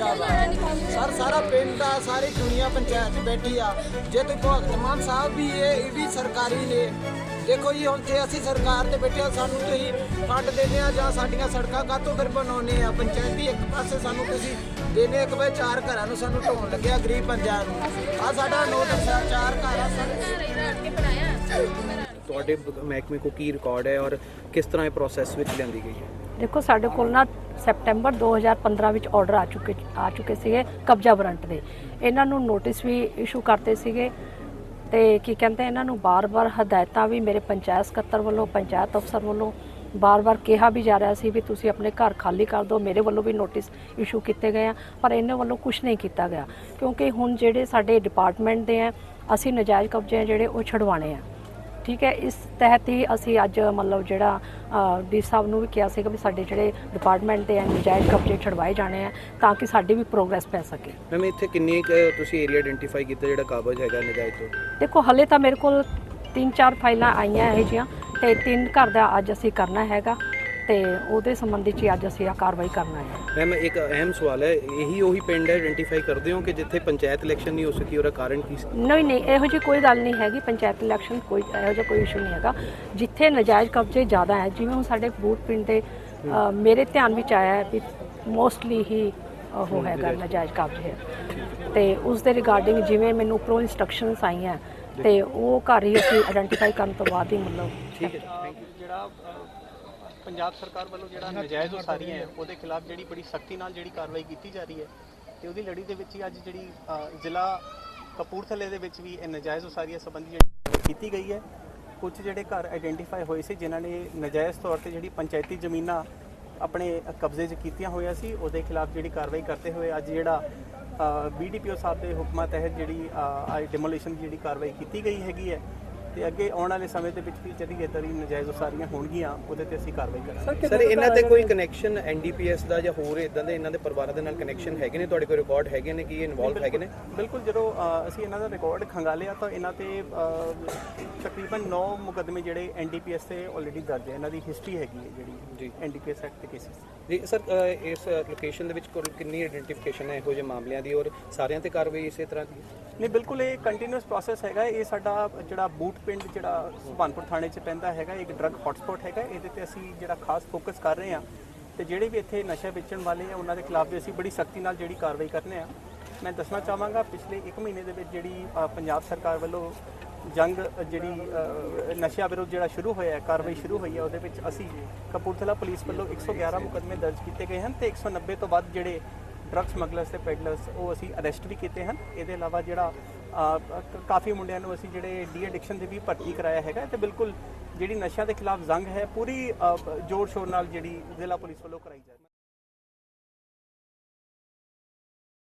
Sir, ਸਾਰਾ ਪਿੰਡ ਆ, ਸਾਰੀ ਦੁਨੀਆ ਪੰਚਾਇਤ ਬੈਠੀ ਆ। ਜੇ ਤੇ ਭਗਤ ਮਾਨ ਸਾਹਿਬ ਵੀ ਇਹ ਇਹ ਵੀ ਸਰਕਾਰੀ ਨੇ। ਦੇਖੋ ਜੀ, ਹੁਣ ਜੇ ਅਸੀਂ ਸਰਕਾਰ ਤੇ ਬੈਠੇ ਆ, ਸਾਨੂੰ ਤੁਸੀਂ ਫੰਡ ਦਿੰਦੇ ਆ ਜਾਂ ਸਾਡੀਆਂ ਸੜਕਾਂ ਕਾਹਤੋਂ ਫਿਰ ਬਣਾਉਨੇ ਆ? ਪੰਚਾਇਤੀ ਇੱਕ ਪਾਸੇ ਸਾਨੂੰ ਤੁਸੀਂ ਦੇਨੇ ਇੱਕ ਵੇ ਚਾਰ ਘਰਾਂ ਨੂੰ ਸਾਨੂੰ ਢੋਣ ਲੱਗਿਆ ਗਰੀਬ ਪੰਜਾਂ ਨੂੰ। ਆ ਸਾਡਾ ਨੋਟਿਸ ਚਾਰ ਘਰ ਆ ਸਰ। ਤੁਹਾਡੇ ਮਹਿਕਮੇ ਕੋ ਕੀ ਰਿਕਾਰਡ ਹੈ ਔਰ ਕਿਸ ਤਰ੍ਹਾਂ ਇਹ ਪ੍ਰੋਸੈਸ ਵਿੱਚ ਲਿਆਂਦੀ ਗਈ ਹੈ? ਦੇਖੋ, ਸਾਡੇ ਕੋਲ ਨਾ ਸੈਪਟੈਂਬਰ 2015 ਵਿੱਚ ਆਰਡਰ ਆ ਚੁੱਕੇ ਆ ਚੁੱਕੇ ਸੀਗੇ ਕਬਜ਼ਾ ਵਾਰੰਟ ਦੇ। ਇਹਨਾਂ ਨੂੰ ਨੋਟਿਸ ਵੀ ਇਸ਼ੂ ਕਰਤੇ ਸੀਗੇ ਤੇ ਕੀ ਕਹਿੰਦੇ, ਇਹਨਾਂ ਨੂੰ ਬਾਰ-ਬਾਰ ਹਦਾਇਤਾਂ ਵੀ ਮੇਰੇ ਪੰਚਾਇਤ ਸਕੱਤਰ ਵੱਲੋਂ, ਪੰਚਾਇਤ ਅਫਸਰ ਵੱਲੋਂ ਬਾਰ-ਬਾਰ ਕਿਹਾ ਵੀ ਜਾ ਰਿਹਾ ਸੀ ਵੀ ਤੁਸੀਂ ਆਪਣੇ ਘਰ ਖਾਲੀ ਕਰ ਦਿਓ, ਮੇਰੇ ਵੱਲੋਂ ਵੀ ਨੋਟਿਸ ਇਸ਼ੂ ਕੀਤੇ ਗਏ ਆ, ਪਰ ਇਹਨਾਂ ਵੱਲੋਂ ਕੁਝ ਨਹੀਂ ਕੀਤਾ ਗਿਆ। ਕਿਉਂਕਿ ਹੁਣ ਜਿਹੜੇ ਸਾਡੇ ਡਿਪਾਰਟਮੈਂਟ ਦੇ ਆ, ਅਸੀਂ ਨਜਾਇਜ਼ ਕਬਜ਼ੇ ਆ ਜਿਹੜੇ ਉਹ ਛਡਵਾਣੇ ਆ। ਠੀਕ ਹੈ ਇਸ ਤਹਿਤ ਹੀ ਅਸੀਂ ਅੱਜ ਮਤਲਬ ਜਿਹੜਾ ਡੀ ਸਾਹਿਬ ਨੂੰ ਵੀ ਕਿਹਾ ਸੀਗਾ ਵੀ ਸਾਡੇ ਜਿਹੜੇ ਡਿਪਾਰਟਮੈਂਟ ਦੇ ਨਜਾਇਜ਼ ਕਬਜ਼ੇ ਛਡਵਾਏ ਜਾਣੇ ਆ ਤਾਂ ਕਿ ਸਾਡੀ ਵੀ ਪ੍ਰੋਗਰੈਸ ਪੈ ਸਕੇ। ਮੈਮ ਇੱਥੇ ਕਿੰਨੇ ਤੁਸੀਂ ਏਰੀਆ ਆਇਡੈਂਟੀਫਾਈ ਕੀਤਾ ਜਿਹੜਾ ਕਾਬਜ ਹੈਗਾ ਨਜਾਇਜ਼ ਤੋਂ? ਦੇਖੋ ਹਲੇ ਤਾਂ ਮੇਰੇ ਕੋਲ ਤਿੰਨ ਚਾਰ ਫਾਈਲਾਂ ਆਈਆਂ ਇਹੋ ਜਿਹੀਆਂ ਤੇ ਤਿੰਨ ਘਰ ਦਾ ਅੱਜ ਅਸੀਂ ਕਰਨਾ ਹੈਗਾ। ਤੇ ਉਹਦੇ ਸੰਬੰਧੀ ਚ ਹੀ ਅੱਜ ਅਸੀਂ ਆ ਕਾਰਵਾਈ ਕਰਨਾ ਹੈ। ਮੈਮ ਇੱਕ ਅਹਿਮ ਸਵਾਲ ਹੈ ਇਹੀ ਉਹੀ ਪਿੰਡ ਹੈ ਆਇਡੈਂਟੀਫਾਈ ਕਰਦੇ ਹੋ ਕਿ ਜਿੱਥੇ ਪੰਚਾਇਤ ਇਲੈਕਸ਼ਨ ਨਹੀਂ ਹੋ ਸਕੀ ਉਹਦਾ ਕਾਰਨ ਕੀ ਸੀ? ਨਹੀਂ ਨਹੀਂ ਇਹੋ ਜਿਹੀ ਕੋਈ ਗੱਲ ਨਹੀਂ ਹੈਗੀ ਪੰਚਾਇਤ ਇਲੈਕਸ਼ਨ ਕੋਈ ਇਹੋ ਜਿਹਾ ਕੋਈ ਇਸ਼ੂ ਨਹੀਂ ਹੈਗਾ। ਜਿੱਥੇ ਨਜਾਇਜ਼ ਕਬਜ਼ੇ ਜ਼ਿਆਦਾ ਹੈ ਜਿਵੇਂ ਹੁਣ ਸਾਡੇ ਬੂਟ ਪਿੰਡ ਦੇ ਅ, ਮੇਰੇ ਧਿਆਨ ਵਿੱਚ ਆਇਆ ਹੈ ਵੀ ਮੋਸਟਲੀ ਹੀ ਉਹ ਹੈਗਾ ਨਜਾਇਜ਼। ਕਬਜ਼ੇ ਹੈ। ਤੇ ਉਸ ਦੇ ਰਿਗਾਰਡਿੰਗ ਜਿਵੇਂ ਮੈਨੂੰ ਉੱਪਰੋਂ ਇਨਸਟਰਕਸ਼ਨਸ ਆਈਆਂ ਤੇ ਉਹ ਘਰ ਹੀ ਅਸੀਂ ਆਇਡੈਂਟੀਫਾਈ ਕਰਨ ਤੋਂ ਬਾਅਦ ਹੀ ਮਤਲਬ ਠੀਕ ਹੈ ਥੈਂਕ ਯੂ ਜਿਹੜਾ ਪੰਜਾਬ ਸਰਕਾਰ ਵੱਲੋਂ ਜਿਹੜਾ ਨਜਾਇਜ਼ ਉਸਾਰੀਆਂ ਹੈ, ਉਹਦੇ ਖਿਲਾਫ ਜਿਹੜੀ ਬੜੀ ਸਖਤੀ ਨਾਲ ਜਿਹੜੀ ਕਾਰਵਾਈ ਕੀਤੀ ਜਾ ਰਹੀ ਹੈ ਤੇ ਉਹਦੀ ਲੜੀ ਦੇ ਵਿੱਚ ਹੀ ਅੱਜ ਜਿਹੜੀ ਜ਼ਿਲ੍ਹਾ ਕਪੂਰਥਲੇ ਦੇ ਵਿੱਚ ਵੀ ਇਹ ਨਜਾਇਜ਼ ਉਸਾਰੀਆਂ ਸੰਬੰਧੀ ਜਿਹੜੀ ਕਾਰਵਾਈ ਕੀਤੀ ਗਈ ਹੈ। ਕੁਝ ਜਿਹੜੇ ਘਰ ਆਇਡੈਂਟੀਫਾਈ ਹੋਏ ਸੀ, ਜਿਨ੍ਹਾਂ ਨੇ ਨਜਾਇਜ਼ ਤੌਰ ਤੇ ਜਿਹੜੀ ਪੰਚਾਇਤੀ ਜ਼ਮੀਨਾਂ ਆਪਣੇ ਕਬਜ਼ੇ 'ਚ ਕੀਤੀਆਂ ਹੋਈਆਂ ਸੀ, ਉਹਦੇ ਖਿਲਾਫ ਜਿਹੜੀ ਕਾਰਵਾਈ ਕਰਦੇ ਹੋਏ ਅੱਜ ਜਿਹੜਾ ਬੀਡੀਪੀਓ ਸਾਹਿਬ ਦੇ ਹੁਕਮਾਂ ਤਹਿਤ ਜਿਹੜੀ ਡਿਮੋਲੀਸ਼ਨ ਦੀ ਜਿਹੜੀ ਕਾਰਵਾਈ ਕੀਤੀ ਗਈ ਹੈਗੀ ਹੈ। ਤੇ ਅੱਗੇ ਆਉਣ ਵਾਲੇ ਸਮੇਂ ਦੇ ਵਿੱਚ ਵੀ ਜਿਹੜੀ ਇਦਾਂ ਦੀ ਨਜਾਇਜ਼ ਉਸਾਰੀਆਂ ਹੋਣਗੀਆਂ ਉਹਦੇ ਤੇ ਅਸੀਂ ਕਾਰਵਾਈ ਕਰਾਂਗੇ। ਸਰ ਇਹਨਾਂ ਤੇ ਕੋਈ ਕਨੈਕਸ਼ਨ ਐਨਡੀਪੀਐਸ ਦਾ ਜਾਂ ਹੋਰ ਇਦਾਂ ਦੇ ਇਹਨਾਂ ਦੇ ਪਰਿਵਾਰਾਂ ਦੇ ਨਾਲ ਕਨੈਕਸ਼ਨ ਹੈਗੇ ਨੇ? ਤੁਹਾਡੇ ਕੋਲ ਰਿਕਾਰਡ ਹੈਗੇ ਨੇ ਕਿ ਇਹ ਇਨਵੋਲਵ ਹੈਗੇ ਨੇ? ਬਿਲਕੁਲ ਜਦੋਂ ਅਸੀਂ ਇਹਨਾਂ ਦਾ ਰਿਕਾਰਡ ਖੰਗਾਲਿਆ ਤਾਂ ਇਹਨਾਂ ਤੇ ਤਕਰੀਬਨ 9 ਮੁਕੱਦਮੇ ਜਿਹੜੇ ਐਨਡੀਪੀਐਸ ਤੇ ਆਲਰੇਡੀ ਦਰਜ ਹੈ। ਇਹਨਾਂ ਦੀ ਹਿਸਟਰੀ ਹੈਗੀ ਹੈ ਜੀ। ਜਿਹੜੀ ਐਨਡੀਪੀਐਸ ਐਕਟ ਦੇ ਕੇਸਿਸ ਜੀ ਸਰ ਇਸ ਲੋਕੇਸ਼ਨ ਦੇ ਵਿੱਚ ਕਿੰਨੀ ਆਇਡੈਂਟੀਫਿਕੇਸ਼ਨ ਹੈ ਇਹੋ ਜਿਹੇ ਮਾਮਲਿਆਂ ਦੀ ਔਰ ਸਾਰਿਆਂ ਤੇ ਕਾਰਵਾਈ ਇਸੇ ਤਰ੍ਹਾਂ ਦੀ ਹੈ? ਨਹੀਂ ਬਿਲਕੁਲ ਇਹ ਕੰਟੀਨਿਊਸ ਪ੍ਰੋਸੈਸ ਹੈਗਾ ਇਹ ਸਾਡਾ ਜਿਹੜਾ ਬੂਟ ਪਿੰਡ ਜਿਹੜਾ ਸੁਭਾਨਪੁਰ ਥਾਣੇ 'ਚ ਪੈਂਦਾ ਹੈਗਾ ਇੱਕ ਡਰੱਗ ਹੌਟਸਪੌਟ ਹੈਗਾ ਇਹਦੇ ਤੇ ਅਸੀਂ ਜਿਹੜਾ ਖਾਸ ਫੋਕਸ ਕਰ ਰਹੇ ਹਾਂ ਤੇ ਜਿਹੜੇ ਵੀ ਇੱਥੇ ਨਸ਼ਾ ਵੇਚਣ ਵਾਲੇ ਆ ਉਹਨਾਂ ਦੇ ਖਿਲਾਫ ਵੀ ਅਸੀਂ ਬੜੀ ਸਖਤੀ ਨਾਲ ਜਿਹੜੀ ਕਾਰਵਾਈ ਕਰਨੇ ਆ। ਮੈਂ ਦੱਸਣਾ ਚਾਹਾਂਗਾ ਪਿਛਲੇ 1 ਮਹੀਨੇ ਦੇ ਵਿੱਚ ਜਿਹੜੀ ਪੰਜਾਬ ਸਰਕਾਰ ਵੱਲੋਂ ਜੰਗ ਜਿਹੜੀ ਅ, ਨਸ਼ਿਆਂ ਵਿਰੁੱਧ ਜਿਹੜਾ ਸ਼ੁਰੂ ਹੋਇਆ ਹੈ ਕਾਰਵਾਈ ਸ਼ੁਰੂ ਹੋਈ ਹੈ ਉਹਦੇ ਵਿੱਚ ਅਸੀਂ ਕਪੂਰਥਲਾ ਪੁਲਿਸ ਵੱਲੋਂ 111 ਮੁਕੱਦਮੇ ਦਰਜ ਕੀਤੇ ਗਏ ਹਨ ਤੇ 190 ਤੋਂ ਵੱਧ ਜਿਹੜੇ ਡਰੱਗ ਸਮਗਲਰਸ ਤੇ ਪੈਡਲਰਸ ਉਹ ਅਸੀਂ ਅਰੈਸਟ ਵੀ ਕੀਤੇ ਹਨ। ਇਹਦੇ ਇਲਾਵਾ ਜਿਹੜਾ ਕਾਫੀ ਮੁੰਡਿਆਂ ਨੂੰ ਅਸੀਂ ਜਿਹੜੇ ਡੀ ਐਡਿਕਸ਼ਨ ਦੇ ਵੀ ਭਰਤੀ ਕਰਾਇਆ ਹੈਗਾ। ਤੇ ਬਿਲਕੁਲ ਜਿਹੜੀ ਨਸ਼ਿਆਂ ਦੇ ਖਿਲਾਫ ਜੰਗ ਹੈ, ਪੂਰੀ ਜੋਰ ਸ਼ੋਰ ਨਾਲ ਜਿਹੜੀ ਜ਼ਿਲ੍ਹਾ ਪੁਲਿਸ ਵੱਲੋਂ ਕਰਾਈ ਜਾ ਰਹੀ ਹੈ।